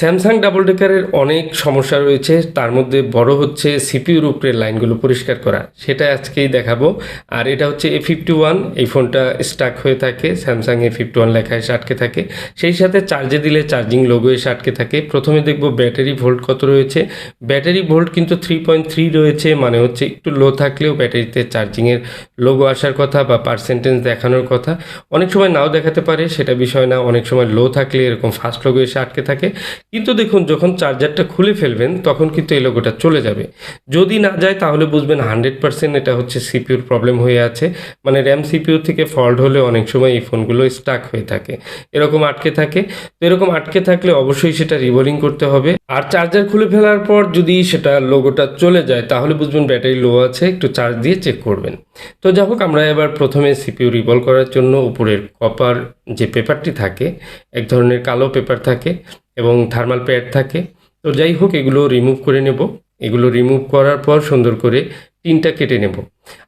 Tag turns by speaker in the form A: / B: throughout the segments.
A: Samsung double ডেকারের অনেক সমস্যা রয়েছে। তার মধ্যে বড় হচ্ছে সিপিউর উপরের লাইনগুলো পরিষ্কার করা। সেটা আজকেই দেখাবো। আর এটা হচ্ছে এ ফিফটি ওয়ান এই ফোনটা স্টাক হয়ে থাকে। স্যামসাং এ ফিফটি ওয়ান লেখা এসে আটকে থাকে। সেই সাথে চার্জে দিলে চার্জিং লোগো এসে আটকে থাকে। প্রথমে দেখব ব্যাটারি ভোল্ট কত রয়েছে। ব্যাটারি ভোল্ট কিন্তু থ্রি পয়েন্ট থ্রি রয়েছে মানে হচ্ছে একটু লো থাকলেও ব্যাটারিতে চার্জিংয়ের লোগো আসার কথা বা পার্সেন্টেজ দেখানোর কথা। অনেক সময় নাও দেখাতে পারে, সেটা বিষয় না। অনেক সময় লো থাকলে এরকম ফাস্ট লোগো এসে আটকে থাকে। কিন্তু দেখুন, যখন চার্জারটা খুলে ফেলবেন, তখন কিন্তু এই লোগোটা চলে যাবে। যদি না যায়, তাহলে বুঝবেন হান্ড্রেড পার্সেন্ট এটা হচ্ছে সিপিউর প্রবলেম হয়ে আছে। মানে র্যাম সিপিউ থেকে ফল্ট হলে অনেক সময় এই ফোনগুলো স্টাক হয়ে থাকে। এরকম আটকে থাকে। তো এরকম আটকে থাকলে অবশ্যই সেটা রিবোলিং করতে হবে। আর চার্জার খুলে ফেলার পর যদি সেটা লোগোটা চলে যায়, তাহলে বুঝবেন ব্যাটারি লো আছে। একটু চার্জ দিয়ে চেক করবেন। তো যাই হোক, আমরা এবার প্রথমে সিপিউ রিভল করার জন্য উপরের কপার যে পেপারটি থাকে, এক ধরনের কালো পেপার থাকে এবং থার্মাল প্যাড থাকে। তো যাই হোক, এগুলো রিমুভ করে নেব। এগুলো রিমুভ করার পর সুন্দর করে টিনটা কেটে নেব।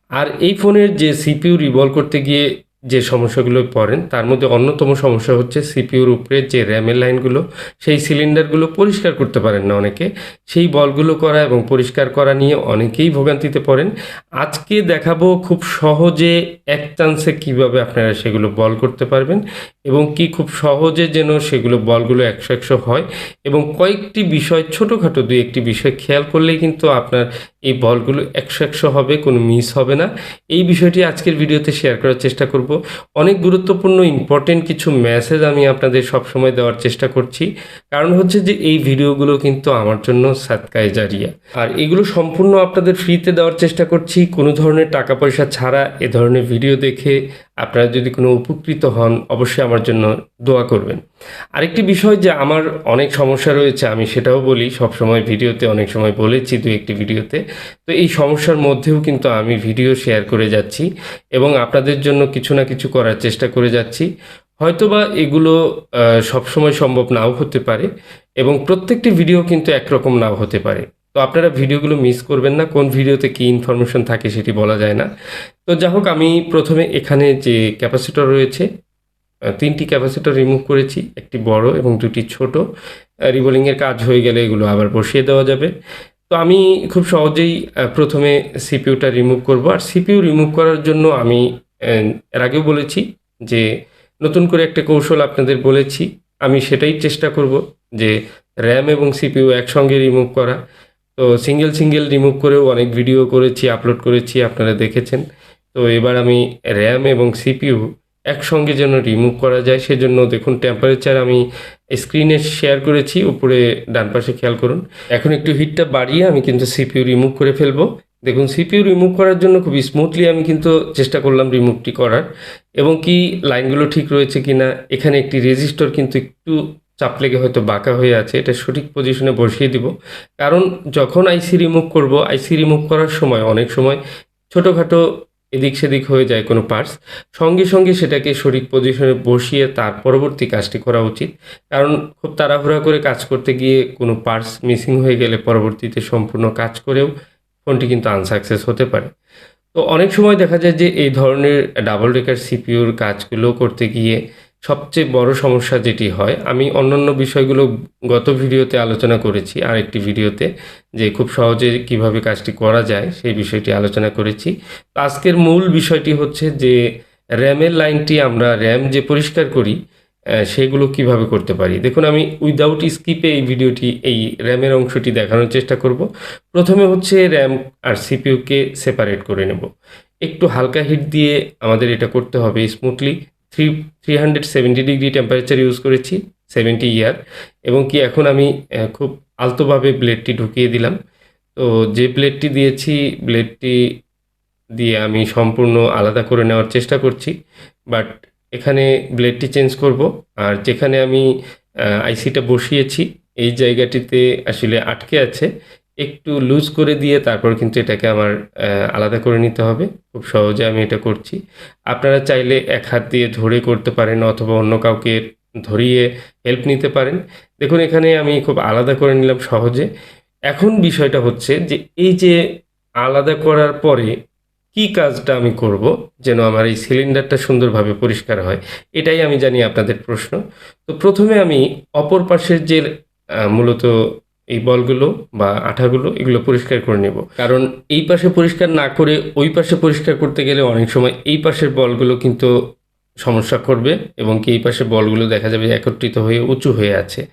A: আর এই ফোনের যে সিপিউ রিভল করতে গিয়ে যে সমস্যাগুলো পড়েন, তার মধ্যে অন্যতম সমস্যা হচ্ছে সিপিউর উপরে যে র্যামের লাইনগুলো, সেই সিলিন্ডারগুলো পরিষ্কার করতে পারেন না অনেকে। সেই বলগুলো করা এবং পরিষ্কার করা নিয়ে অনেকেই ভোগান্তিতে পড়েন। আজকে দেখাবো খুব সহজে এক চান্সে কীভাবে আপনারা সেগুলো বল করতে পারবেন। এবং কি খুব সহজে যেন সেগুলো বলগুলো একশো একশো হয় এবং কয়েকটি বিষয়, ছোটোখাটো দুই একটি বিষয় খেয়াল করলেই কিন্তু আপনার এই বলগুলো একশো একশো হবে, কোনো মিস হবে না। এই বিষয়টি আজকের ভিডিওতে শেয়ার করার চেষ্টা করব। অনেক গুরুত্বপূর্ণ ইম্পর্টেন্ট কিছু মেসেজ আমি আপনাদের সবসময় দেওয়ার চেষ্টা করছি। কারণ হচ্ছে যে এই ভিডিওগুলো কিন্তু আমার জন্য সাতকায় জারিয়া আর এগুলো সম্পূর্ণ আপনাদের ফ্রিতে দেওয়ার চেষ্টা করছি। কোনো ধরনের টাকা পয়সা ছাড়া এ ধরনের ভিডিও দেখে আপনারা যদি কোনো উপকৃত হন, অবশ্যই আমার জন্য দোয়া করবেন। আরেকটি বিষয় যে আমার অনেক সমস্যা রয়েছে, আমি সেটাও বলি, সবসময় ভিডিওতে অনেক সময় বলেছি, দু একটি ভিডিওতে। তো এই সমস্যার মধ্যেও কিন্তু আমি ভিডিও শেয়ার করে যাচ্ছি এবং আপনাদের জন্য কিছু না কিছু করার চেষ্টা করে যাচ্ছি। হয়তোবা এগুলো সবসময় সম্ভব নাও হতে পারে এবং প্রত্যেকটি ভিডিও কিন্তু একরকম নাও হতে পারে। তো আপনারা ভিডিওগুলো মিস করবেন না, কোন ভিডিওতে কী ইনফরমেশন থাকে সেটি বলা যায় না। তো যা হোক, আমি প্রথমে এখানে যে ক্যাপাসিটর রয়েছে তিনটি ক্যাপাসিটর রিমুভ করেছি, একটি বড় এবং দুটি ছোট। রিবোলিংয়ের কাজ হয়ে গেলে এগুলো আবার বসিয়ে দেওয়া যাবে। তো আমি খুব সহজেই প্রথমে সিপিউটা রিমুভ করব। আর সিপিইউ রিমুভ করার জন্য আমি এর আগেও বলেছি যে নতুন করে একটা কৌশল আপনাদের বলেছি। আমি সেটাই চেষ্টা করব যে র্যাম এবং সিপিইউ একসঙ্গে রিমুভ করা। তো সিঙ্গেল সিঙ্গেল রিমুভ করেও অনেক ভিডিও করেছি আপলোড করেছি, আপনারা দেখেছেন। তো এবার আমি র্যাম এবং সিপিইউ একসঙ্গে যেন রিমুভ করা যায়, সেজন্য দেখুন টেম্পারেচার আমি স্ক্রিনে শেয়ার করেছি, উপরে ডান পাশে খেয়াল করুন। এখন একটু হিটটা বাড়িয়ে আমি কিন্তু সিপিইউ রিমুভ করে ফেলব। দেখুন সিপিইউ রিমুভ করার জন্য খুব স্মুথলি আমি কিন্তু চেষ্টা করলাম রিমুভটি করার। এবং কি লাইনগুলো ঠিক রয়েছে কিনা, এখানে একটি রেজিস্টর কিন্তু একটু চাপ লেগে হয়তো বাঁকা হয়ে আছে, এটা সঠিক পজিশনে বসিয়ে দিব। কারণ যখন আইসি রিমুভ করব আইসি রিমুভ করার সময় অনেক সময় ছোটোখাটো এদিক সেদিক হয়ে যায় কোনো পার্টস সঙ্গে সঙ্গে সেটাকে সঠিক পজিশনে বসিয়ে তার পরবর্তী কাজটি করা উচিত। কারণ খুব তাড়াহুড়া করে কাজ করতে গিয়ে কোনো পার্টস মিসিং হয়ে গেলে পরবর্তীতে সম্পূর্ণ কাজ করেও ফোনটি কিন্তু আনসাকসেস হতে পারে। তো অনেক সময় দেখা যায় যে এই ধরনের ডাবল ডেকার সিপিউর কাজগুলো করতে গিয়ে সবচেয়ে বড় সমস্যা যেটি হয়, আমি অন্যান্য বিষয়গুলো গত ভিডিওতে আলোচনা করেছি, আরেকটি ভিডিওতে, যে খুব সহজে কীভাবে কাজটি করা যায় সেই বিষয়টি আলোচনা করেছি। আজকের মূল বিষয়টি হচ্ছে যে, র্যামের লাইনটি আমরা র্যাম যে পরিষ্কার করি সেগুলো কীভাবে করতে পারি? দেখুন, আমি উইদাউট স্কিপে এই ভিডিওটি, এই র্যামের অংশটি দেখানোর চেষ্টা করব। প্রথমে হচ্ছে র্যাম আর সিপিইউকে সেপারেট করে নেব। একটু হালকা হিট দিয়ে আমাদের এটা করতে হবে smoothly. Three three hundred seventy degree temperature use করেছি সেভেন্টি ইয়ার এবং কি এখন আমি খুব আলতোভাবে ব্লেডটি ঢুকিয়ে দিলাম। তো যে ব্লেডটি দিয়েছি ব্লেডটি দিয়ে আমি সম্পূর্ণ আলাদা করে নেওয়ার চেষ্টা করছি বাট এখানে ব্লেডটি চেঞ্জ করব। আর যেখানে আমি আইসিটা বসিয়েছি, এই জায়গাটিতে আসলে আটকে আছে একটু লুজ করে দিয়ে তারপর কিন্তু এটাকে আমার আলাদা করে নিতে হবে। খুব সহজে আমি এটা করছি। আপনারা চাইলে এক হাত দিয়ে ধরে করতে পারেন অথবা অন্য কাউকে ধরিয়ে হেল্প নিতে পারেন। দেখুন, এখানে আমি খুব আলাদা করে নিলাম সহজে। এখন বিষয়টা হচ্ছে যে, এই যে আলাদা করার পরে কি কাজটা আমি করব যেন আমার এই সিলিন্ডারটা সুন্দরভাবে পরিষ্কার হয়, এটাই আমি জানি আপনাদের প্রশ্ন। তো প্রথমে আমি অপর পাশের যে মূলত এই বলগুলো বা আঠাগুলো এগুলো পরিষ্কার করে নেব। কারণ এই পাশে পরিষ্কার না করে ওই পাশে পরিষ্কার করতে গেলে অনেক সময় এই পাশের বলগুলো কিন্তু সমস্যা করবে এবং কি এই পাশের বলগুলো দেখা যাবে একত্রিত হয়ে উঁচু হয়ে আছে।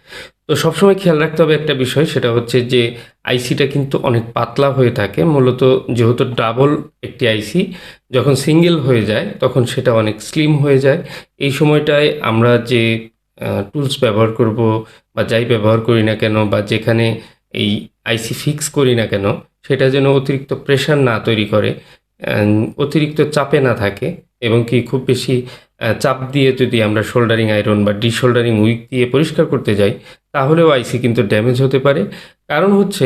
A: তো সবসময় খেয়াল রাখতে হবে একটা বিষয়, সেটা হচ্ছে যে আইসিটা কিন্তু অনেক পাতলা হয়ে থাকে। মূলত যেহেতু ডাবল একটি আইসি, যখন সিঙ্গেল হয়ে যায় তখন সেটা অনেক স্লিম হয়ে যায়। এই সময়টায় আমরা যে টুলস ব্যবহার করব বা যাই ব্যবহার করি না কেন বা যেখানে এই আইসি ফিক্স করি না কেন, সেটা যেন অতিরিক্ত প্রেশার না তৈরি করে অতিরিক্ত চাপে না থাকে এবং কি খুব বেশি চাপ দিয়ে যদি আমরা শোল্ডারিং আয়রন বা ডিশোল্ডারিং উইক দিয়ে পরিষ্কার করতে যাই, তাহলেও আইসি কিন্তু ড্যামেজ হতে পারে। কারণ হচ্ছে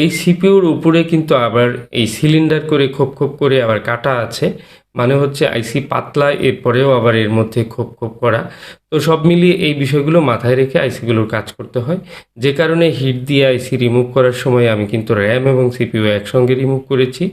A: এই সিপিউর উপরে কিন্তু আবার এই সিলিন্ডার করে, খোপ খোপ করে আবার কাটা আছে। মানে হচ্ছে আইসি পাতলা, এরপরেও আবার এর মধ্যে খোপ খোপ করা। তো সব মিলিয়ে এই বিষয়গুলো মাথায় রেখে আইসিগুলোর কাজ করতে হয়। যে কারণে হিট দিয়ে আইসি রিমুভ করার সময় আমি কিন্তু র্যাম এবং সিপিইউ একসঙ্গে রিমুভ করেছি।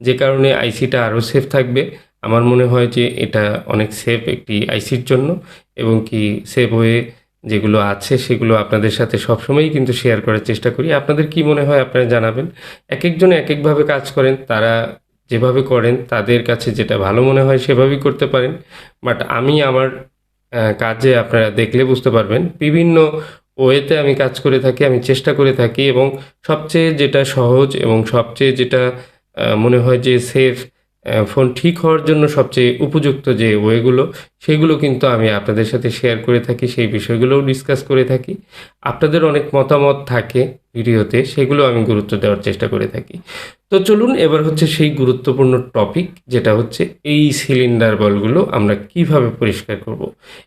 A: যে কারণে আইসিটা আরও সেফ থাকবে। আমার মনে হয় যে এটা অনেক সেফ একটি আইসির জন্য এবং কি সেফ হয়ে যেগুলো আছে সেগুলো আপনাদের সাথে সবসময়ই কিন্তু শেয়ার করার চেষ্টা করি। আপনাদের কি মনে হয় আপনারা জানাবেন। এক একজন এক একভাবে কাজ করেন, তারা যেভাবে করেন, তাদের কাছে যেটা ভালো মনে হয় সেভাবেই করতে পারেন। বাট আমি আমার কাজে আপনারা দেখলে বুঝতে পারবেন, বিভিন্ন ওয়েতে আমি কাজ করে থাকি, আমি চেষ্টা করে থাকি এবং সবচেয়ে যেটা সহজ এবং সবচেয়ে যেটা মনে হয় যে সেফ ফোন ঠিক হওয়ার জন্য সবচেয়ে উপযুক্ত যে ওয়েগুলো, সেগুলো কিন্তু আমি আপনাদের সাথে শেয়ার করে থাকি, সেই বিষয়গুলোও ডিসকাস করে থাকি। আপনাদের অনেক মতামত থাকে ভিডিওতে, সেগুলো আমি গুরুত্ব দেওয়ার চেষ্টা করে থাকি। তো চলুন এবার হচ্ছে সেই গুরুত্বপূর্ণ টপিক যেটা হচ্ছে এই সিলিন্ডার বলগুলো আমরা কীভাবে পরিষ্কার করব।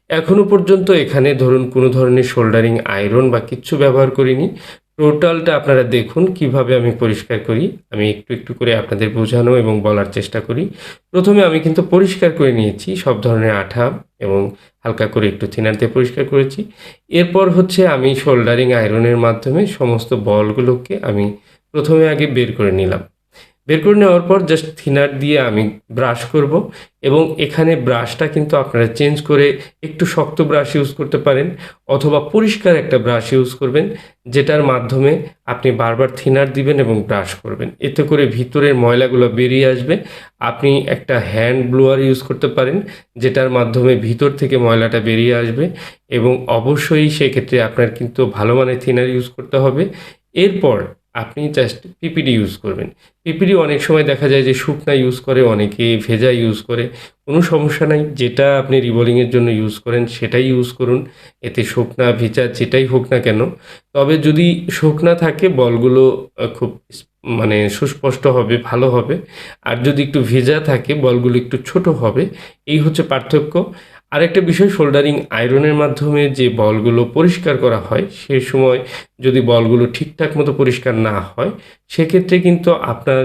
A: এখনও পর্যন্ত এখানে ধরুন কোনো ধরনের শোল্ডারিং আয়রন বা কিচ্ছু ব্যবহার করিনি। টোটালটা আপনারা দেখুন, কীভাবে আমি পরিষ্কার করি। আমি একটু একটু করে আপনাদের বোঝানো এবং বলার চেষ্টা করি। প্রথমে আমি কিন্তু পরিষ্কার করে নিয়েছি সব ধরনের আঠা এবং হালকা করে একটু থিনার দিয়ে পরিষ্কার করেছি। এরপর হচ্ছে আমি শোল্ডারিং আয়রনের মাধ্যমে সমস্ত বলগুলোকে আমি প্রথমে আগে বের করে নিলাম। বের করে নেওয়ার পর জাস্ট থিনার দিয়ে আমি ব্রাশ করব এবং এখানে ব্রাশটা কিন্তু আপনারা চেঞ্জ করে একটু শক্ত ব্রাশ ইউজ করতে পারেন অথবা পরিষ্কার একটা ব্রাশ ইউজ করবেন, যেটার মাধ্যমে আপনি বারবার থিনার দিবেন এবং ব্রাশ করবেন। এতে করে ভিতরের ময়লাগুলো বেরিয়ে আসবে। আপনি একটা হ্যান্ড ব্লোয়ার ইউজ করতে পারেন, যেটার মাধ্যমে ভিতর থেকে ময়লাটা বেরিয়ে আসবে এবং অবশ্যই সেক্ষেত্রে আপনার কিন্তু ভালো মানের থিনার ইউজ করতে হবে। এরপর আপনি জাস্ট পিপিডি ইউজ করবেন। পিপিডি অনেক সময় দেখা যায় যে শুকনা ইউজ করে, অনেকে ভেজা ইউজ করে। কোনো সমস্যা নাই, যেটা আপনি রিবলিংয়ের জন্য ইউজ করেন, সেটাই ইউজ করুন। এতে শুকনা, ভেজা, যেটাই হোক না কেন। তবে যদি শুকনা থাকে, বলগুলো খুব মানে সুস্পষ্ট হবে, ভালো হবে। আর যদি একটু ভেজা থাকে, বলগুলো একটু ছোট হবে। এই হচ্ছে পার্থক্য। আরেকটা বিষয় শোল্ডারিং আয়রনের মাধ্যমে যে বলগুলো পরিষ্কার করা হয়, সে সময় যদি বলগুলো ঠিকঠাক মতো পরিষ্কার না হয়, সেক্ষেত্রে কিন্তু আপনার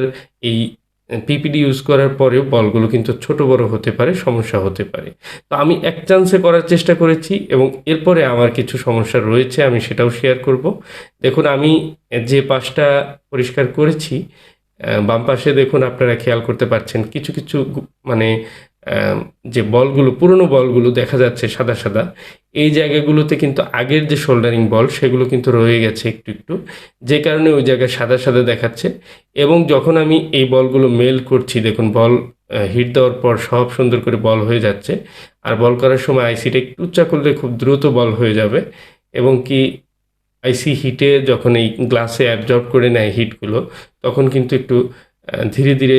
A: এই পিপিডি ইউজ করার পরেও বলগুলো কিন্তু ছোট বড় হতে পারে, সমস্যা হতে পারে। তো আমি এক চান্সে করার চেষ্টা করেছি এবং এরপরে আমার কিছু সমস্যা রয়েছে, আমি সেটাও শেয়ার করব। দেখুন, আমি যে পাশটা পরিষ্কার করেছি বাম পাশে দেখুন, আপনারা খেয়াল করতে পারছেন, কিছু কিছু মানে যে বলগুলো, পুরনো বলগুলো দেখা যাচ্ছে সাদা সাদা, এই জায়গাগুলোতে কিন্তু আগের যে শোল্ডারিং বল সেগুলো কিন্তু রয়ে গেছে একটু একটু। যে কারণে ওই জায়গায় সাদা সাদা দেখাচ্ছে এবং যখন আমি এই বলগুলো মেল করছি, দেখুন বল হিট দেওয়ার পর সব সুন্দর করে বল হয়ে যাচ্ছে। আর বল করার সময় আইসিটা একটু উচ্চা করলে খুব দ্রুত বল হয়ে যাবে এবং কি আইসি হিটে যখন এই গ্লাসে অ্যাবজর্ব করে নেয় হিটগুলো তখন কিন্তু একটু ধীরে ধীরে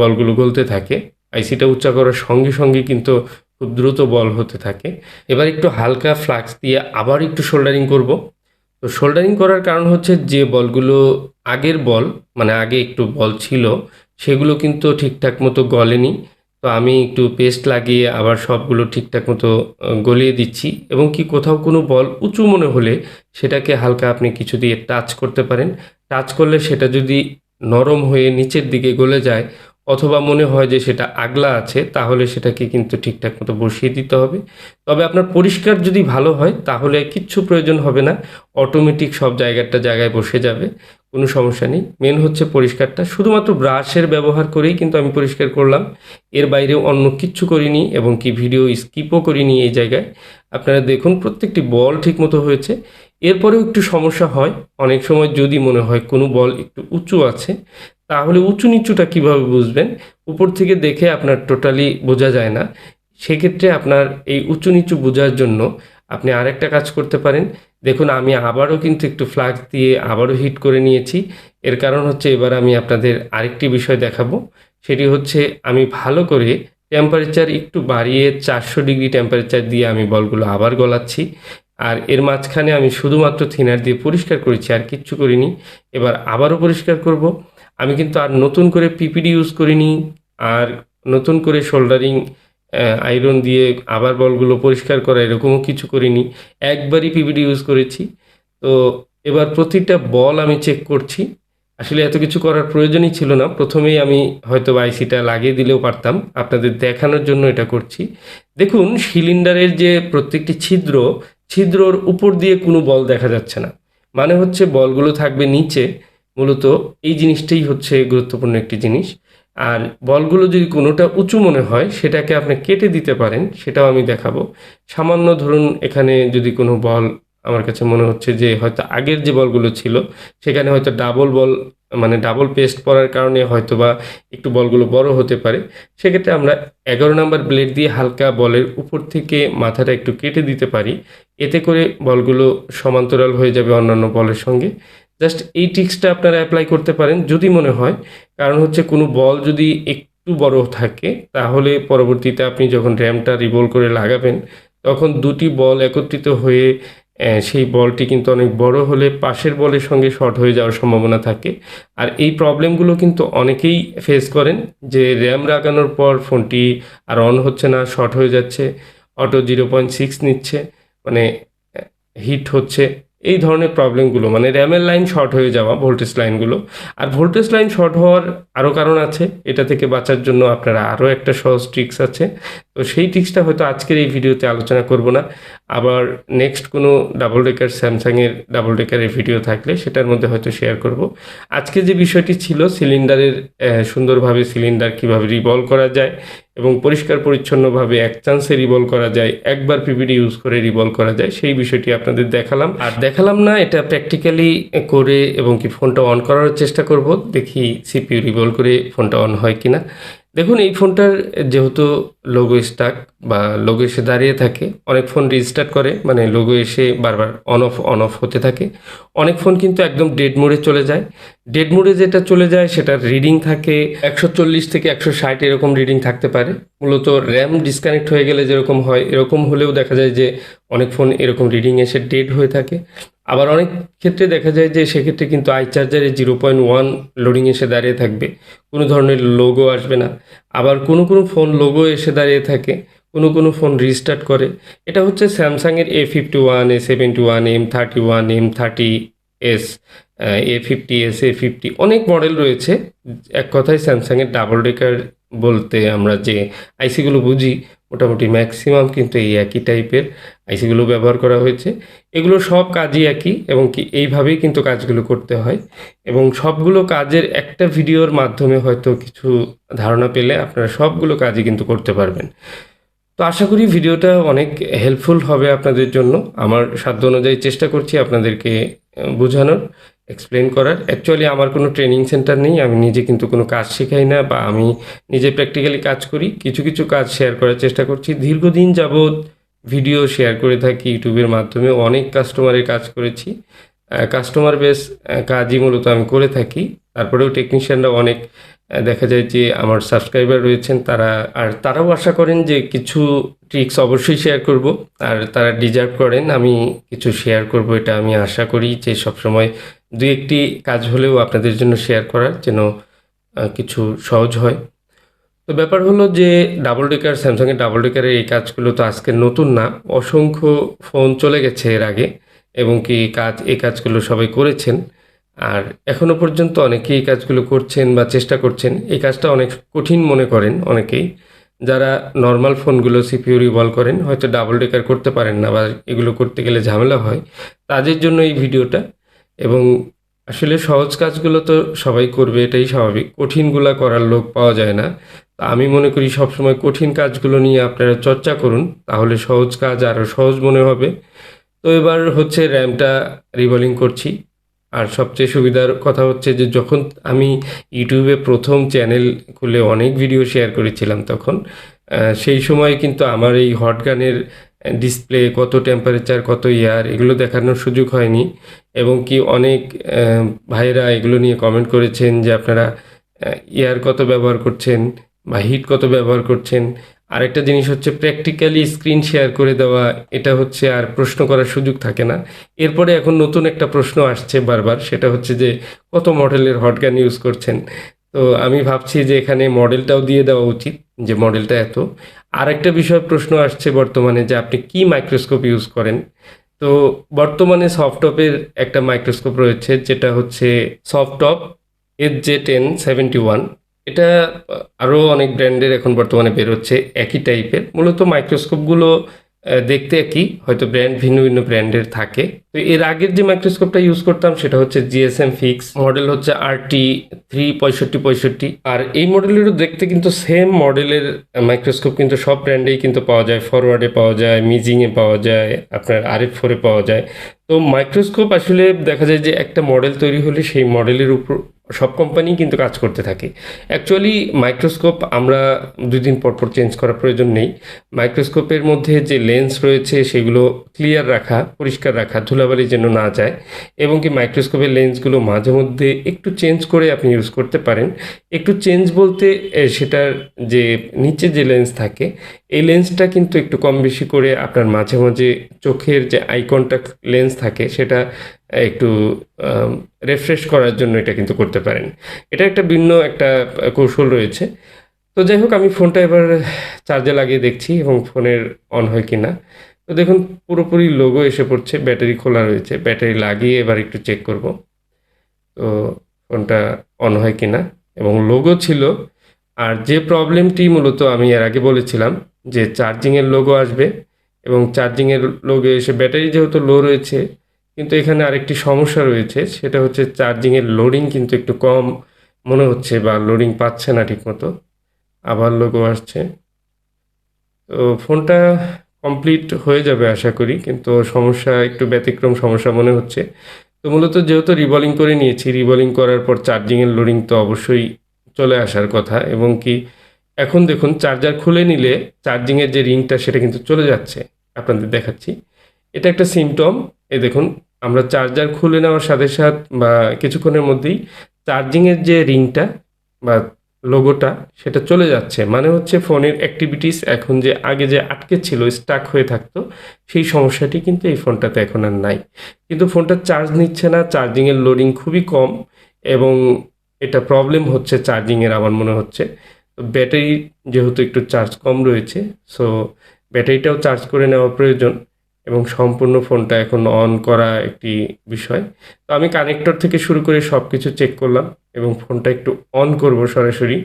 A: বলগুলো গলতে থাকে। আইসিটা উচ্চা করার সঙ্গে সঙ্গে কিন্তু খুব দ্রুত বল হতে থাকে। এবার একটু হালকা ফ্লাক্স দিয়ে আবার একটু শোল্ডারিং করব। তো শোল্ডারিং করার কারণ হচ্ছে যে বলগুলো আগের বল মানে আগে একটু বল ছিল, সেগুলো কিন্তু ঠিকঠাক মতো গলেনি। তো আমি একটু পেস্ট লাগিয়ে আবার সবগুলো ঠিকঠাক মতো গলিয়ে দিচ্ছি এবং কি কোথাও কোনো বল উঁচু মনে হলে সেটাকে হালকা আপনি কিছু দিয়ে টাচ করতে পারেন। টাচ করলে সেটা যদি নরম হয়ে নিচের দিকে গলে যায় অথবা মনে হয় যে সেটা আগলা আছে, তাহলে সেটাকে কিন্তু ঠিকঠাক মতো বসিয়ে দিতে হবে। তবে আপনার পরিষ্কার যদি ভালো হয়, তাহলে কিচ্ছু প্রয়োজন হবে না। অটোমেটিক সব জায়গাটা জায়গায় বসে যাবে, কোনো সমস্যা নেই। মেন হচ্ছে পরিষ্কারটা। শুধুমাত্র ব্রাশের ব্যবহার করেই কিন্তু আমি পরিষ্কার করলাম। এর বাইরেও অন্য কিচ্ছু করিনি এবং কি ভিডিও স্কিপও করিনি এই জায়গায়। আপনারা দেখুন, প্রত্যেকটি বল ঠিকমতো হয়েছে। এরপরেও একটু সমস্যা হয়। অনেক সময় যদি মনে হয় কোনো বল একটু উঁচু আছে তাহলে উঁচু নিচুটা কীভাবে বুঝবেন? উপর থেকে দেখে আপনার টোটালি বোঝা যায় না। সেক্ষেত্রে আপনার এই উঁচু নিচু বোঝার জন্য আপনি আরেকটা কাজ করতে পারেন। দেখুন, আমি আবারও কিন্তু একটু ফ্লাক্স দিয়ে আবারও হিট করে নিয়েছি। এর কারণ হচ্ছে এবার আমি আপনাদের আরেকটি বিষয় দেখাবো। সেটি হচ্ছে আমি ভালো করে টেম্পারেচার একটু বাড়িয়ে চারশো ডিগ্রি টেম্পারেচার দিয়ে আমি বলগুলো আবার গলাচ্ছি। আর এর মাঝখানে আমি শুধুমাত্র থিনার দিয়ে পরিষ্কার করেছি, আর কিচ্ছু করিনি। এবার আবারও পরিষ্কার করব। আমি কিন্তু আর নতুন করে পিপিডি ইউজ করিনি, আর নতুন করে শোল্ডারিং আয়রন দিয়ে আবার বলগুলো পরিষ্কার করা, এরকমও কিছু করিনি। একবারই পিপিডি ইউজ করেছি। তো এবার প্রতিটা বল আমি চেক করছি। আসলে এত কিছু করার প্রয়োজনই ছিল না। প্রথমেই আমি হয়তো আইসিটা লাগিয়ে দিলেও পারতাম। আপনাদের দেখানোর জন্য এটা করছি। দেখুন সিলিন্ডারের যে প্রত্যেকটি ছিদ্র, ছিদ্রর উপর দিয়ে কোনো বল দেখা যাচ্ছে না। মানে হচ্ছে বলগুলো থাকবে নিচে। মূলত এই জিনিসটাই হচ্ছে গুরুত্বপূর্ণ একটি জিনিস। আর বলগুলো যদি কোনোটা উঁচু মনে হয়, সেটাকে আপনি কেটে দিতে পারেন, সেটাও আমি দেখাবো। সামান্য ধরুন এখানে যদি কোনো বল আমার কাছে মনে হচ্ছে যে হয়তো আগের যে বলগুলো ছিল, সেখানে হয়তো ডাবল বল মানে ডাবল পেস্ট পড়ার কারণে হয়তো বা একটু বলগুলো বড় হতে পারে। সেক্ষেত্রে আমরা এগারো নাম্বার ব্লেড দিয়ে হালকা বলের উপর থেকে মাথাটা একটু কেটে দিতে পারি। এতে করে বলগুলো সমান্তরাল হয়ে যাবে অন্যান্য বলের সঙ্গে। জাস্ট এই টিক্সটা আপনারা অ্যাপ্লাই করতে পারেন, যদি মনে হয়। কারণ হচ্ছে কোনো বল যদি একটু বড় থাকে, তাহলে পরবর্তীতে আপনি যখন র্যামটা রিভোল করে লাগাবেন, তখন দুটি বল একত্রিত হয়ে সেই বলটি কিন্তু অনেক বড় হলে পাশের বলের সঙ্গে শর্ট হয়ে যাওয়ার সম্ভাবনা থাকে। আর এই প্রবলেমগুলো কিন্তু অনেকেই ফেস করেন, যে র্যাম লাগানোর পর ফোনটি আর অন হচ্ছে না শর্ট হয়ে যাচ্ছে অটো জিরো পয়েন্ট সিক্স নিচ্ছে মানে হিট হচ্ছে। এই ধরনের প্রবলেমগুলো মানে র্যামের লাইন শর্ট হয়ে যাওয়া ভোল্টেজ লাইনগুলো আর ভোল্টেজ লাইন শর্ট হওয়ার আরও কারণ আছে, এটা থেকে বাঁচার জন্য আপনারা আরও একটা সহজ ট্রিক্স আছে। তো সেই ট্রিক্সটা হয়তো আজকের এই ভিডিওতে আলোচনা করব না। আবার নেক্সট কোনো ডাবল ডেকার স্যামসাংয়ের ডাবল ডেকারের ভিডিও থাকলে সেটার মধ্যে হয়তো শেয়ার করব। আজকে যে বিষয়টি ছিল সিলিন্ডারের সুন্দরভাবে সিলিন্ডার কীভাবে রিভলভ করা যায় এবং পরিষ্কার পরিচ্ছন্নভাবে এক চান্সে রিভলভ করা যায় একবার পিপিডি ইউজ করে রিভলভ করা যায় সেই বিষয়টি আপনাদের দেখালাম। আর দেখালাম না এটা প্র্যাকটিক্যালি করে এবং কি ফোনটা অন করার চেষ্টা করব। দেখি সিপিইউ রিভলভ করে ফোনটা অন হয় কিনা। দেখুন, এই ফোনটার যেহেতু লোগো স্টাক বা লোগো এসে দাঁড়িয়ে থাকে, অনেক ফোন রিস্টার্ট করে মানে লোগো এসে বারবার অন অফ অন অফ হতে থাকে। অনেক ফোন কিন্তু একদম ডেড মোডে চলে যায়। ডেড মোডে যেটা চলে যায়, সেটার রিডিং থাকে। একশো চল্লিশ থেকে একশো ষাট এরকম রিডিং থাকতে পারে। মূলত র্যাম ডিসকানেক্ট হয়ে গেলে যেরকম হয়, এরকম হলেও দেখা যায় যে অনেক ফোন এরকম রিডিং এসে ডেড হয়ে থাকে। আবার অনেক ক্ষেত্রে দেখা যায় যে সেক্ষেত্রে কিন্তু আই চার্জারে জিরো পয়েন্ট ওয়ান লোডিং এসে দাঁড়িয়ে থাকবে। কোনো ধরনের লোগো আসবে না। আবার কোনো কোনো ফোন লোগো এসে দাঁড়িয়ে থাকে, কোনো কোনো ফোন রিস্টার্ট করে। এটা হচ্ছে স্যামসাংয়ের A fifty one A seventy one M thirty one M thirty S A fifty S A fifty অনেক মডেল রয়েছে। এক কথায় স্যামসাংয়ের ডাবল ডেকার বলতে আমরা যে আইসিগুলো বুঝি মোটামুটি ম্যাক্সিমাম কিন্তু এই একই টাইপের আইসিগুলো ব্যবহার করা হয়েছে। এগুলো সব কাজই একই এবং কি এইভাবেই কিন্তু কাজগুলো করতে হয় এবং সবগুলো কাজের একটা ভিডিওর মাধ্যমে হয়তো কিছু ধারণা পেলে আপনারা সবগুলো কাজই কিন্তু করতে পারবেন। তো আশা করি ভিডিওটা অনেক হেল্পফুল হবে আপনাদের জন্য। আমার সাধ্য অনুযায়ী চেষ্টা করছি আপনাদেরকে বোঝানোর। এক্সপ্লেন করার। অ্যাকচুয়ালি আমার কোনো ট্রেনিং সেন্টার নেই, আমি নিজে কিন্তু কোনো কাজ শেখাই না বা আমি নিজে প্র্যাকটিক্যালি কাজ করি। কিছু কিছু কাজ শেয়ার করার চেষ্টা করছি। দীর্ঘদিন যাবৎ ভিডিও শেয়ার করে থাকি ইউটিউবের মাধ্যমে। অনেক কাস্টমারের কাজ করেছি। কাস্টমার বেস কাজই মূলত আমি করে থাকি। তারপরেও টেকনিশিয়ানরা অনেক দেখা যায় যে আমার সাবস্ক্রাইবার রয়েছেন, তারা, আর তারাও আশা করেন যে কিছু ট্রিক্স অবশ্যই শেয়ার করব। আর তারা ডিজার্ভ করেন, আমি কিছু শেয়ার করব, এটা আমি আশা করি যে সবসময় দুই একটি কাজ হলেও আপনাদের জন্য শেয়ার করার যেন কিছু সহজ হয়। তো ব্যাপার হলো যে ডাবল ডেকার স্যামসাংয়ের ডাবল ডেকারের এই কাজগুলো তো আজকে নতুন না। অসংখ্য ফোন চলে গেছে এর আগে, এবং কি কাজ, এই কাজগুলো সবাই করেছেন। আর এখনও পর্যন্ত অনেকেই এই কাজগুলো করছেন বা চেষ্টা করছেন। এই কাজটা অনেক কঠিন মনে করেন অনেকেই। যারা নর্মাল ফোনগুলো সিপিইউ রিভলভ করেন, হয়তো ডাবল ডেকার করতে পারেন না বা এগুলো করতে গেলে ঝামেলা হয়। তাদের জন্য এই ভিডিওটা এবং আসলে সহজ কাজগুলো তো সবাই করবে, এটাই স্বাভাবিক। কঠিনগুলা করার লোক পাওয়া যায় না। তা আমি মনে করি সবসময় কঠিন কাজগুলো নিয়ে আপনারা চর্চা করুন, তাহলে সহজ কাজ আরও সহজ মনে হবে। তো এবার হচ্ছে র্যামটা রিভলিং করছি। আর সবচেয়ে সুবিধার কথা হচ্ছে যে, যখন আমি ইউটিউবে প্রথম চ্যানেল খুলে অনেক ভিডিও শেয়ার করেছিলাম তখন সেই সময় কিন্তু আমার এই হট গানের ডিসপ্লে কত টেম্পারেচার কত ইয়ার এগুলো দেখানোর সুযোগ হয়নি। এবং কি অনেক আহ, ভাইয়েরা এগুলো নিয়ে কমেন্ট করেছেন যে আপনারা ইয়ার কত ব্যবহার করছেন বা হিট কত ব্যবহার করছেন। আরেকটা জিনিস হচ্ছে প্র্যাকটিক্যালি স্ক্রিন শেয়ার করে দেওয়া এটা হচ্ছে আর প্রশ্ন করার সুযোগ থাকে না। এরপরে এখন নতুন একটা প্রশ্ন আসছে বারবার সেটা হচ্ছে যে কত মডেলের হট গান ইউজ করছেন? তো আমি ভাবছি যে এখানে মডেলটাও দিয়ে দেওয়া উচিত যে মডেলটা এত। আর একটা বিষয় প্রশ্ন আসছে বর্তমানে যে আপনি কি মাইক্রোস্কোপ ইউজ করেন? তো বর্তমানে সফটটপের একটা মাইক্রোস্কোপ রয়েছে যেটা হচ্ছে সফটটপ S J ten seventy one এটা আরও অনেক ব্র্যান্ডের এখন বর্তমানে বেরোচ্ছে একই টাইপের মূলত মাইক্রোস্কোপগুলো দেখতে একই, হয়তো ব্র্যান্ড ভিন্ন ভিন্ন ব্র্যান্ডের থাকে। তো এর আগের যে মাইক্রোস্কোপটা ইউজ করতাম, সেটা হচ্ছে জিএসএম ফিক্স মডেল হচ্ছে আর টি থ্রি পঁয়ষট্টি পঁয়ষট্টি। আর এই মডেলেরও দেখতে কিন্তু সেম মডেলের মাইক্রোস্কোপ কিন্তু সব ব্র্যান্ডেই কিন্তু পাওয়া যায়। ফরওয়ার্ডে পাওয়া যায় মিজিংয়ে পাওয়া যায়, আপনার আর এফ ফোরে পাওয়া যায়। তো মাইক্রোস্কোপ আসলে দেখা যায় যে একটা মডেল তৈরি হলে সেই মডেলের উপর সব কোম্পানি কিন্তু কাজ করতে থাকে। অ্যাকচুয়ালি মাইক্রোস্কোপ আমরা দুই দিন পর পর চেঞ্জ করার প্রয়োজন নেই। মাইক্রোস্কোপের মধ্যে যে লেন্স রয়েছে, সেগুলো ক্লিয়ার রাখা, পরিষ্কার রাখা ধুলাবালি যেন না যায়। এবং কি মাইক্রোস্কোপের লেন্সগুলো মাঝে মধ্যে একটু চেঞ্জ করে আপনি ইউজ করতে পারেন। একটু চেঞ্জ বলতে সেটার যে নিচে যে লেন্স থাকে, এই লেন্সটা কিন্তু একটু কম বেশি করে আপনার মাঝে মাঝে চোখের যে আই কন্ট্যাক্ট লেন্স থাকে, সেটা একটু রিফ্রেশ করার জন্য এটা কিন্তু করতে পারেন। এটা একটা ভিন্ন একটা কৌশল রয়েছে। তো যাই হোক, আমি ফোনটা এবার চার্জে লাগিয়ে দেখছি এবং ফোনের অন হয় কি না তো দেখুন, পুরোপুরি লোগো এসে পড়ছে, ব্যাটারি খোলা রয়েছে। ব্যাটারি লাগিয়ে এবার একটু চেক করব। তো ফোনটা অন হয় কি না এবং লোগো ছিল। আর যে প্রবলেমটি মূলত আমি এর আগে বলেছিলাম, যে চার্জিংয়ের লোগো আসবে এবং চার্জিংয়ের লোগো এসে ব্যাটারি যেহেতু লো রয়েছে কিন্তু এখানে আরেকটি সমস্যা রয়েছে, সেটা হচ্ছে চার্জিংয়ের লোডিং কিন্তু একটু কম মনে হচ্ছে বা লোডিং পাচ্ছে না ঠিকমতো। আবার লোগো আসছে। তো ফোনটা কমপ্লিট হয়ে যাবে আশা করি, কিন্তু সমস্যা একটু ব্যতিক্রম সমস্যা মনে হচ্ছে। তো মূলত যেহেতু রিবলিং করে নিয়েছি রিবলিং করার পর চার্জিংয়ের লোডিং তো অবশ্যই চলে আসার কথা এবং কি এখন দেখুন চার্জার খুলে নিলে চার্জিংয়ের যে রিংটা সেটা কিন্তু চলে যাচ্ছে। আপনাদের দেখাচ্ছি। এটা একটা সিমটম এই দেখুন, আমরা চার্জার খুলে নেওয়ার সাথে সাথে বা কিছুক্ষণের মধ্যেই চার্জিংয়ের যে রিংটা বা লোগোটা সেটা চলে যাচ্ছে। মানে হচ্ছে ফোনের অ্যাক্টিভিটিস এখন যে আগে যে আটকে ছিল স্টাক হয়ে থাকতো, সেই সমস্যাটি কিন্তু এই ফোনটাতে এখন আর নাই। কিন্তু ফোনটা চার্জ নিচ্ছে না চার্জিংয়ের লোডিং খুবই কম এবং এটা প্রবলেম হচ্ছে চার্জিংয়ের আমার মনে হচ্ছে। তো ব্যাটারি যেহেতু একটু চার্জ কম রয়েছে সো ব্যাটারিটাও চার্জ করে নেওয়া প্রয়োজন। এবং সম্পূর্ণ ফোনটা এখন অন করা একটি বিষয়। তো আমি কানেক্টর থেকে শুরু করে সব কিছু চেক করলাম এবং ফোনটা একটু অন করব সরাসরি।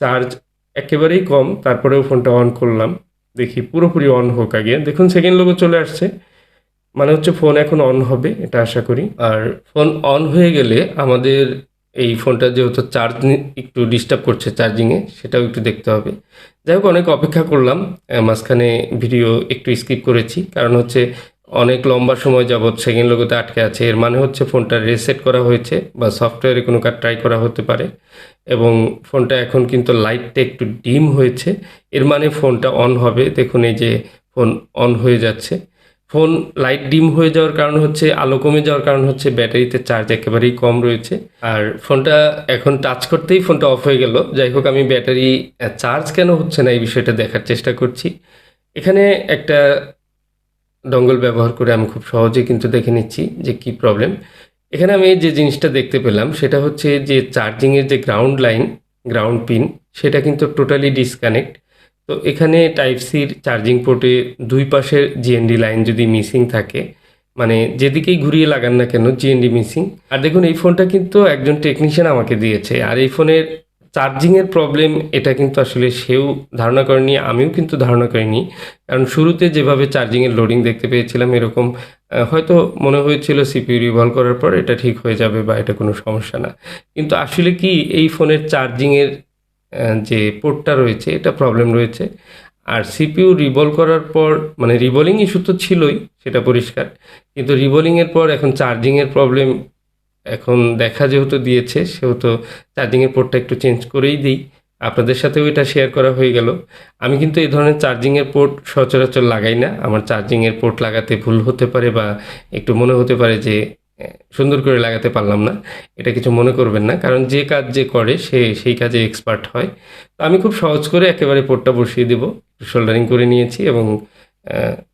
A: চার্জ একেবারেই কম, তারপরেও ফোনটা অন করলাম। দেখি পুরোপুরি অন হোক আগে। দেখুন সেকেন্ড লোগো চলে আসছে। মানে হচ্ছে ফোন এখন অন হবে, এটা আশা করি। আর ফোন অন হয়ে গেলে আমাদের এই ফোনটা যেহেতু চার্জ একটু ডিস্টার্ব করছে চার্জিংয়ে সেটাও একটু দেখতে হবে। যাই হোক, অনেক অপেক্ষা করলাম মাঝখানে ভিডিও একটু স্কিপ করেছি, কারণ হচ্ছে অনেক লম্বা সময় যাবৎ সেকেন্ড লোগোতে আটকে আছে। এর মানে হচ্ছে ফোনটা রিসেট করা হয়েছে, বা সফটওয়্যারে কোনো কাজ ট্রাই করা হতে পারে, এবং ফোনটা এখন কিন্তু লাইটটা একটু ডিম হয়েছে। এর মানে ফোনটা অন হবে। দেখুন, এই যে ফোন অন হয়ে যাচ্ছে। ফোন লাইট ডিম হয়ে যাওয়ার কারণ হচ্ছে, আলো কমে যাওয়ার কারণ হচ্ছে, ব্যাটারিতে চার্জ একেবারেই কম রয়েছে। আর ফোনটা এখন টাচ করতেই ফোনটা অফ হয়ে গেল। যাই হোক, আমি ব্যাটারি চার্জ কেন হচ্ছে না এই বিষয়টা দেখার চেষ্টা করছি। এখানে একটা ডঙ্গল ব্যবহার করে আমি খুব সহজে কিন্তু দেখে নিচ্ছি যে কি প্রবলেম এখানে আমি যে জিনিসটা দেখতে পেলাম, সেটা হচ্ছে যে চার্জিংয়ের যে গ্রাউন্ড লাইন গ্রাউন্ড পিন সেটা কিন্তু টোটালি ডিসকানেক্ট তো এখানে টাইপ সির চার্জিং পোর্টে দুই পাশের জিএনডি লাইন যদি মিসিং থাকে মানে যেদিকেই ঘুরিয়ে লাগান না কেন জিএনডি মিসিং আর দেখুন, এই ফোনটা কিন্তু একজন টেকনিশিয়ান আমাকে দিয়েছে, আর এই ফোনের চার্জিংয়ের প্রবলেম এটা কিন্তু আসলে সেও ধারণা করেনি, আমিও কিন্তু ধারণা করিনি। কারণ শুরুতে যেভাবে চার্জিংয়ের লোডিং দেখতে পেয়েছিলাম, এরকম হয়তো মনে হয়েছিল সিপিইউ রিভলভ করার পর এটা ঠিক হয়ে যাবে বা এটা কোনো সমস্যা না। কিন্তু আসলে কি এই ফোনের চার্জিংয়ের যে পোর্টটা রয়েছে, এটা প্রবলেম রয়েছে। আর সিপিইউ রিভলভ করার পর মানে রিভলিং ইস্যু তো ছিলই, সেটা পরিষ্কার। কিন্তু রিভলিংয়ের পর এখন চার্জিংয়ের প্রবলেম এখন দেখা যেহেতু দিয়েছে, সেহেতু চার্জিংয়ের পোর্টটা একটু চেঞ্জ করেই দিই। আপনাদের সাথেও এটা শেয়ার করা হয়ে গেল। আমি কিন্তু এই ধরনের চার্জিংয়ের পোর্ট সচরাচর লাগাই না। আমার চার্জিংয়ের পোর্ট লাগাতে ভুল হতে পারে বা একটু মনে হতে পারে যে সুন্দর করে লাগাতে পারলাম না। এটা কিছু মনে করবেন না, কারণ যে কাজ যে করে, সে সেই কাজে এক্সপার্ট হয়। তো আমি খুব সহজ করে একেবারে পোর্টটা বসিয়ে দেব শোল্ডারিং করে নিয়েছি এবং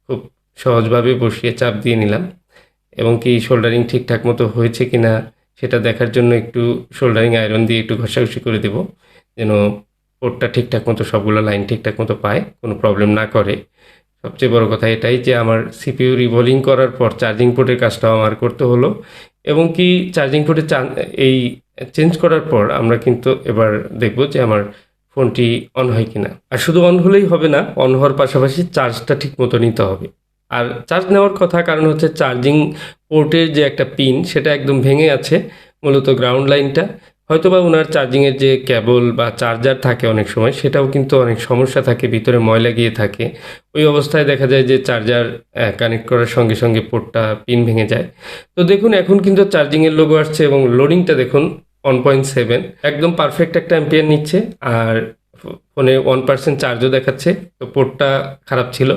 A: খুব সহজভাবে বসিয়ে চাপ দিয়ে নিলাম। এবং কি শোল্ডারিং ঠিকঠাক মতো হয়েছে কি না সেটা দেখার জন্য একটু শোল্ডারিং আয়রন দিয়ে একটু ঘষাঘষি করে দেব, যেন পোর্টটা ঠিকঠাক মতো সবগুলো লাইন ঠিকঠাক মতো পায়, কোনো প্রবলেম না করে। সবচেয়ে বড় কথা এটাই যে আমার সিপিইউ রিভলিং করার পর চার্জিং পোর্টের কাজটাও আমার করতে হলো। এবং কি চার্জিং পোর্টে এই চেঞ্জ করার পর আমরা কিন্তু এবার দেখব যে আমার ফোনটি অন হয় কিনা। আর শুধু অন হলেই হবে না, অন হওয়ার পাশাপাশি চার্জটা ঠিক মতো নিতে হবে। আর চার্জ নেওয়ার কথা কারণ হচ্ছে চার্জিং পোর্টের যে একটা পিন, সেটা একদম ভেঙে আছে, মূলত গ্রাউন্ড লাইনটা। হয়তোবা ওনার চার্জিংয়ের যে কেবল বা চার্জার থাকে অনেক সময়, সেটাও কিন্তু অনেক সমস্যা থাকে, ভিতরে ময়লা গিয়ে থাকে। ওই অবস্থায় দেখা যায় যে চার্জার কানেক্ট করার সঙ্গে সঙ্গে পোর্টটা পিন ভেঙে যায়। তো দেখুন, এখন কিন্তু চার্জিংয়ের লোগো আসছে এবং লোডিংটা দেখুন ওয়ান পয়েন্ট সেভেন একদম পারফেক্ট একটা অ্যাম্পিয়ার নিচ্ছে। আর ফোনে ওয়ান পার্সেন্ট চার্জও দেখাচ্ছে। তো পোর্টটা খারাপ ছিল।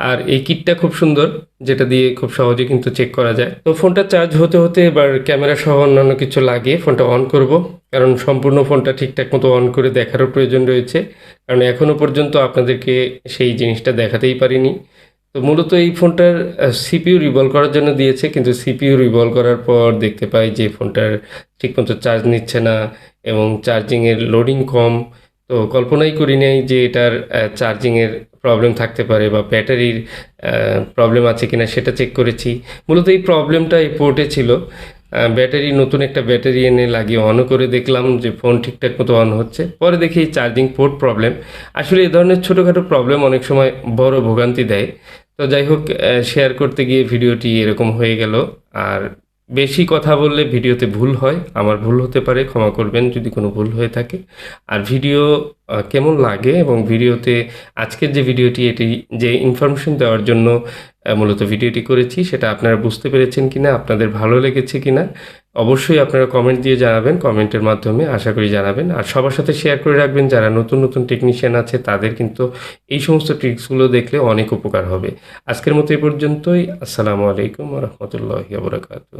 A: আর এই কিটটা খুব সুন্দর, যেটা দিয়ে খুব সহজে কিন্তু চেক করা যায়। তো ফোনটা চার্জ হতে হতে এবার ক্যামেরা সহ অন্যান্য কিছু লাগিয়ে ফোনটা অন করব, কারণ সম্পূর্ণ ফোনটা ঠিকঠাক মতো অন করে দেখারও প্রয়োজন রয়েছে। কারণ এখনও পর্যন্ত আপনাদেরকে সেই জিনিসটা দেখাতেই পারিনি। তো মূলত এই ফোনটার সিপিইউ রিভলভ করার জন্য দিয়েছে, কিন্তু সিপিইউ রিভলভ করার পর দেখতে পাই যে ফোনটার ঠিকমতো চার্জ নিচ্ছে না এবং চার্জিংয়ের লোডিং কম। তো কল্পনাই করি নাই যে এটার চার্জিংয়ের প্রবলেম থাকতে পারে বা ব্যাটারির প্রবলেম আছে কিনা সেটা চেক করেছি। মূলত এই প্রবলেমটা এই পোর্টে ছিল। ব্যাটারি নতুন একটা ব্যাটারি এনে লাগিয়ে অনও করে দেখলাম যে ফোন ঠিকঠাক মতো অন হচ্ছে। পরে দেখি চার্জিং পোর্ট প্রবলেম আসলে এই ধরনের ছোটোখাটো প্রবলেম অনেক সময় বড় ভোগান্তি দেয়। তো যাই হোক শেয়ার করতে গিয়ে ভিডিওটি এরকম হয়ে গেল। আর বেশি কথা বললে ভিডিওতে ভুল হয়, আমার ভুল হতে পারে, ক্ষমা করবেন যদি কোনো ভুল হয়ে থাকে। আর ভিডিও কেমন লাগে এবং ভিডিওতে আজকের যে ভিডিওটি, এটি যে ইনফরমেশন দেওয়ার জন্য মূলত ভিডিওটি করেছি, সেটা আপনারা বুঝতে পেরেছেন কিনা, আপনাদের ভালো লেগেছে কিনা, অবশ্যই আপনারা কমেন্ট দিয়ে জানাবেন কমেন্টের মাধ্যমে আশা করি জানাবেন। আর সবার সাথে শেয়ার করে রাখবেন, যারা নতুন নতুন টেকনিশিয়ান আছে, তাদের কিন্তু এই সমস্ত ট্রিক্সগুলো দেখলে অনেক উপকার হবে। আজকের মতো এই পর্যন্তই। আসসালামু আলাইকুম রহমতুল্লাহ বরকাতু